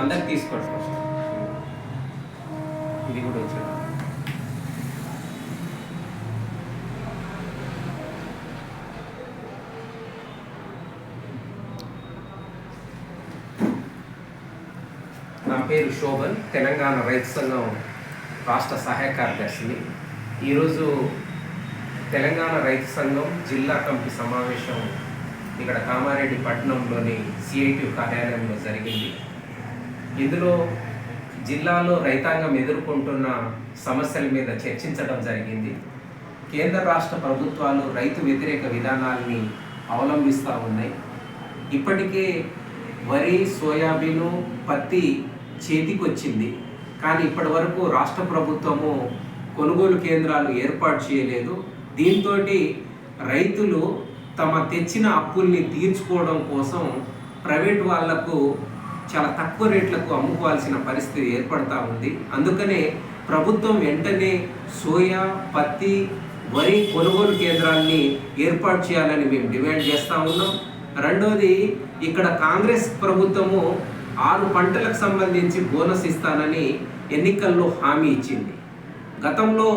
అందరికి తీసుకోండి. ఇది కూడా వచ్చాడు నా పేరు శోభన్ తెలంగాణ రైతు సంఘం రాష్ట్ర సహాయ కార్యదర్శిని. ఈరోజు తెలంగాణ రైతు సంఘం జిల్లా కమిటీ సమావేశం ఇక్కడ కామారెడ్డి పట్టణంలోని సిఐటి కార్యాలయంలో జరిగింది. ఇందులో జిల్లాలో రైతాంగం ఎదుర్కొంటున్న సమస్యల మీద చర్చించడం జరిగింది. కేంద్ర రాష్ట్ర ప్రభుత్వాలు రైతు వ్యతిరేక విధానాల్ని అవలంబిస్తూ ఉన్నాయి. ఇప్పటికే వరి సోయాబీను పత్తి చేతికొచ్చింది. కానీ ఇప్పటి వరకు రాష్ట్ర ప్రభుత్వము కొనుగోలు కేంద్రాలు ఏర్పాటు చేయలేదు. దీంతో రైతులు తమ తెచ్చిన అప్పుల్ని తీర్చుకోవడం కోసం ప్రైవేట్ వాళ్ళకు చాలా తక్కువ రేట్లకు అమ్ముకోవాల్సిన పరిస్థితి ఏర్పడతా ఉంది. అందుకనే ప్రభుత్వం వెంటనే సోయా పత్తి వరి కొనుగోలు కేంద్రాల్ని ఏర్పాటు చేయాలని మేము డిమాండ్ చేస్తూ ఉన్నాం. రెండోది ఇక్కడ కాంగ్రెస్ ప్రభుత్వము ఆరు పంటలకు సంబంధించి బోనస్ ఇస్తానని ఎన్నికల్లో హామీ ఇచ్చింది. గతంలో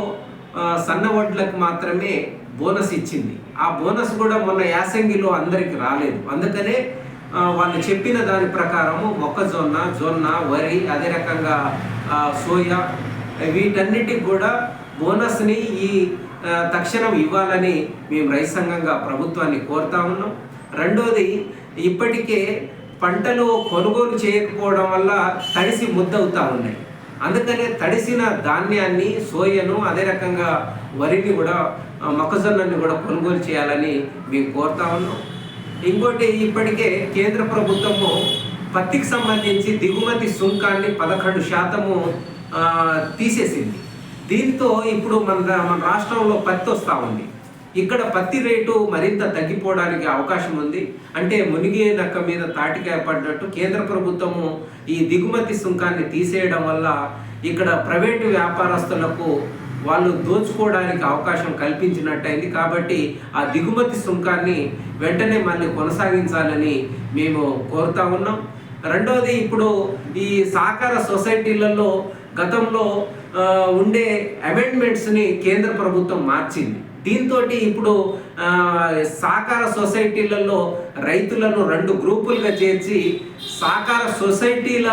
సన్న వడ్లకు మాత్రమే బోనస్ ఇచ్చింది. ఆ బోనస్ కూడా మొన్న యాసంగిలో అందరికి రాలేదు. అందుకనే వాళ్ళు చెప్పిన దాని ప్రకారము మొక్కజొన్న జొన్న వరి అదే రకంగా సోయా వీటన్నిటికి కూడా బోనస్ని ఈ తక్షణం ఇవ్వాలని మేము రైతు సంఘంగా ప్రభుత్వాన్ని కోరుతా ఉన్నాం. రెండోది ఇప్పటికే పంటలు కొనుగోలు చేయకపోవడం వల్ల తడిసి ముద్దవుతూ ఉన్నాయి. అందుకనే తడిసిన ధాన్యాన్ని సోయను అదే రకంగా వరిని కూడా మొక్కజొన్నని కూడా కొనుగోలు చేయాలని మేము కోరుతా ఉన్నాం. ఇంకోటి ఇప్పటికే కేంద్ర ప్రభుత్వము పత్తికి సంబంధించి దిగుమతి సుంకాన్ని పదకొండు శాతము తీసేసింది. దీంతో ఇప్పుడు మన మన రాష్ట్రంలో పత్తి వస్తూ ఉంది. ఇక్కడ పత్తి రేటు మరింత తగ్గిపోవడానికి అవకాశం ఉంది. అంటే మునిగే నక్క మీద తాటికాయ పడ్డట్టు కేంద్ర ప్రభుత్వము ఈ దిగుమతి సుంకాన్ని తీసేయడం వల్ల ఇక్కడ ప్రైవేటు వ్యాపారస్తులకు వాళ్ళు దోచుకోవడానికి అవకాశం కల్పించినట్టయింది. కాబట్టి ఆ దిగుమతి సుంకాన్ని వెంటనే మళ్ళీ కొనసాగించాలని మేము కోరుతా ఉన్నాం. రెండవది ఇప్పుడు ఈ సహకార సొసైటీలలో గతంలో ఉండే అమెండ్మెంట్స్ని కేంద్ర ప్రభుత్వం మార్చింది. దీంతో ఇప్పుడు సాకార సహకార సొసైటీలలో రైతులను రెండు గ్రూపులుగా చేర్చి సహకార సొసైటీల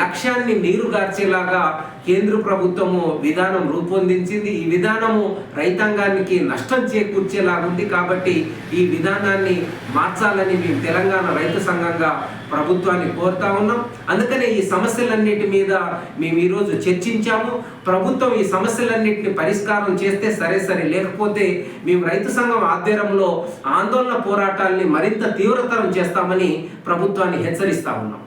లక్ష్యాన్ని నీరుగార్చేలాగా కేంద్ర ప్రభుత్వము విధానం రూపొందించింది. ఈ విధానము రైతాంగానికి నష్టం చేకూర్చేలాగుంది కాబట్టి ఈ విధానాన్ని మార్చాలని మేము తెలంగాణ రైతు సంఘంగా ప్రభుత్వాన్ని కోరుతా ఉన్నాం. అందుకనే ఈ సమస్యలన్నిటి మీద మేము ఈరోజు చర్చించాము. ప్రభుత్వం ఈ సమస్యలన్నింటిని పరిష్కారం చేస్తే సరే సరే లేకపోతే మేము రైతు సంఘం ఆధ్వర్యంలో ఆందోళన పోరాటాల్ని మరింత తీవ్రతరం చేస్తామని ప్రభుత్వాన్ని హెచ్చరిస్తా ఉన్నాం.